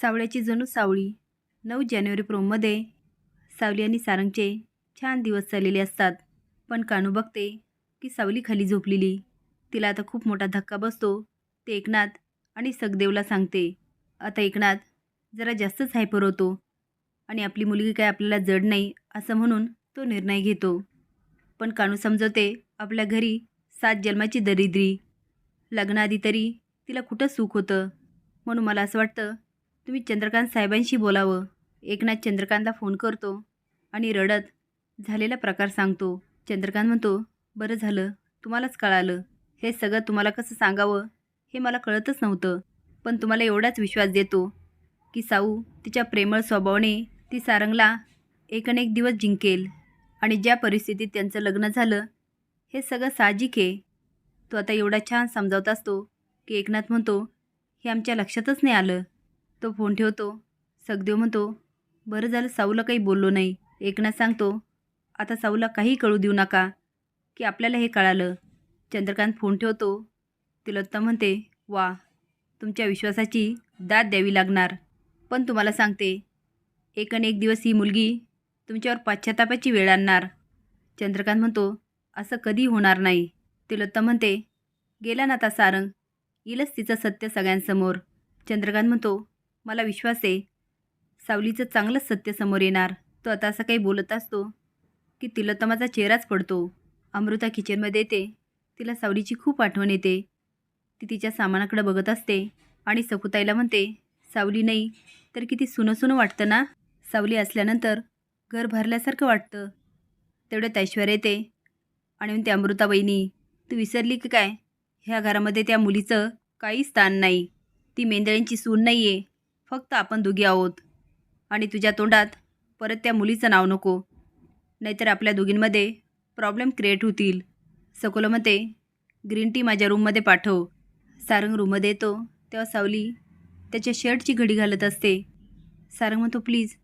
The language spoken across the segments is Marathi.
सावळ्याची जणू सावळी. नऊ जानेवारी प्रोममध्ये सावली आणि सारंगचे छान दिवस चाललेले असतात. पण कानू बघते की सावली खाली झोपलेली. तिला आता खूप मोठा धक्का बसतो. ते एकनाथ आणि सगदेवला सांगते. आता एकनाथ जरा जास्तच हायपर होतो. आणि आपली मुलगी काय आपल्याला जड नाही असं म्हणून तो निर्णय घेतो. पण कानू समजवते आपल्या घरी सात जन्माची दरिद्री. लग्नाआधी तरी तिला कुठं सुख होतं? म्हणून मला असं वाटतं तुम्ही चंद्रकांत साहेबांशी बोलावं. एकनाथ चंद्रकांतला फोन करतो आणि रडत झालेला प्रकार सांगतो. चंद्रकांत म्हणतो बरं झालं तुम्हालाच कळालं. हे सगळं तुम्हाला कसं सांगावं हे मला कळतच नव्हतं. पण तुम्हाला एवढाच विश्वास देतो की साऊ तिच्या प्रेमळ स्वभावाने ती सारंगला एक दिवस जिंकेल आणि ज्या परिस्थितीत त्यांचं लग्न झालं हे सगळं साहजिक आहे. तो आता एवढा छान समजावत असतो की एकनाथ म्हणतो हे आमच्या लक्षातच नाही आलं. तो फोन ठेवतो. सगदेव म्हणतो बरं झालं साऊला काही बोललो नाही. एकनाथ सांगतो आता साऊला काही कळू देऊ नका की आपल्याला हे कळालं. चंद्रकांत फोन ठेवतो. तिलोत्तम म्हणते वा तुमच्या विश्वासाची दाद द्यावी लागणार. पण तुम्हाला सांगते एक आणि एक दिवस ही मुलगी तुमच्यावर पाश्चातापाची वेळ आणणार. चंद्रकांत म्हणतो असं कधी होणार नाही. तिलोत्तम म्हणते गेला ना आता सारंग येईलच तिचं सत्य सगळ्यांसमोर. चंद्रकांत म्हणतो मला विश्वास आहे. सावलीचं चांगलंच सत्य समोर येणार. तो आता असं काही बोलत असतो की तिलोत्तमाचा चेहराच पडतो. अमृता किचनमध्ये येते. तिला सावलीची खूप आठवण येते. ती तिच्या सामानाकडे बघत असते आणि सकुताईला म्हणते सावली नाही तर किती सुनं सुनं वाटतं ना? सावली असल्यानंतर घर भरल्यासारखं वाटतं. तेवढ्यात ऐश्वर्या येते आणि म्हणते अमृता बहिणी तू विसरली की काय? ह्या घरामध्ये त्या मुलीचं काही स्थान नाही. ती मेंदळ्यांची सून नाही आहे फक्त आपण दोघी आहोत. आणि तुझ्या तोंडात परत त्या मुलीचं नाव नको. नाहीतर आपल्या दोघींमध्ये प्रॉब्लेम क्रिएट होतील. सकोला म्हणते ग्रीन टी माझ्या रूममध्ये पाठव. सारंग रूममध्ये येतो. तेव्हा सावली त्याच्या शर्टची घडी घालत असते. सारंग म्हणतो प्लीज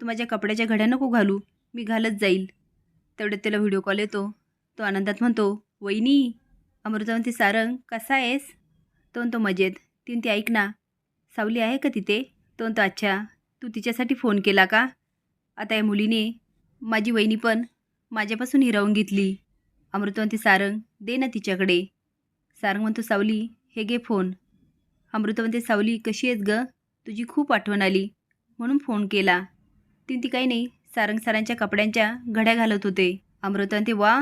तू माझ्या कपड्याच्या घड्या नको घालू. मी घालत जाईल. तेवढ्यात त्याला व्हिडिओ कॉल येतो. तो आनंदात म्हणतो वहिनी अमृता म्हणते सारंग कसा आहेस? तो म्हणतो मजेत. ती ऐक ना. सावली आहे का तिथे? तो म्हणतो अच्छा तू तिच्यासाठी फोन केला का? आता या मुलीने माझी वहिनी पण माझ्यापासून हिरावून घेतली. अमृता म्हणते सारंग दे ना तिच्याकडे. सारंग म्हणतो सावली हे घे फोन. अमृता म्हणते सावली कशी आहेस ग? तुझी खूप आठवण आली. म्हणून फोन केला. ती ती काही नाही सारंग सारांच्या कपड्यांच्या घड्या घालत होते. अमृता म्हणते वा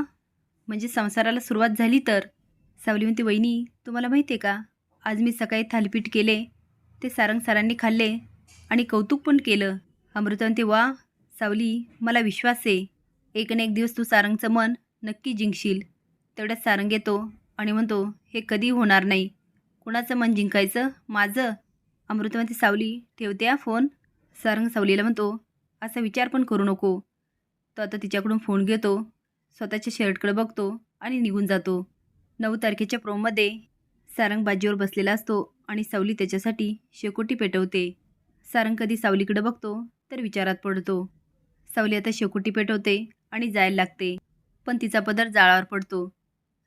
म्हणजे संसाराला सुरुवात झाली तर? सावली म्हणते वहिनी तुम्हाला माहिती आहे का? आज मी सकाळी थालीपीठ केले ते सारंग सरांनी खाल्ले आणि कौतुक पण केलं. अमृता वा सावली मला विश्वास आहे. एक न एक दिवस तू सारंगचं मन नक्की जिंकशील. तेवढ्यात सारंग येतो आणि म्हणतो हे कधी होणार नाही. कुणाचं मन जिंकायचं? माझं? अमृता सावली ठेवते फोन. सारंग सावलीला म्हणतो असा विचार पण करू नको. तो आता तिच्याकडून फोन घेतो स्वतःच्या शर्टकडे बघतो आणि निघून जातो. नऊ तारखेच्या प्रोमध्ये सारंग बाजीवर बसलेला असतो. आणि सावली त्याच्यासाठी शेकोटी पेटवते. सारंग कधी सावलीकडे बघतो तर विचारात पडतो. सावली आता शेकोटी पेटवते आणि जायला लागते पण तिचा पदर जाळावर पडतो.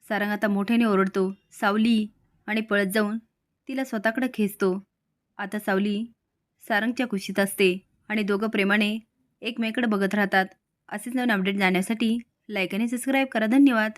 सारंग आता मोठ्याने ओरडतो सावली आणि पळत जाऊन तिला स्वतःकडे खेचतो. आता सावली सारंगच्या खुशीत असते आणि दोघं प्रेमाने एकमेकडे बघत राहतात. असेच नवीन अपडेट जाण्यासाठी लाईक आणि सबस्क्राईब करा. धन्यवाद.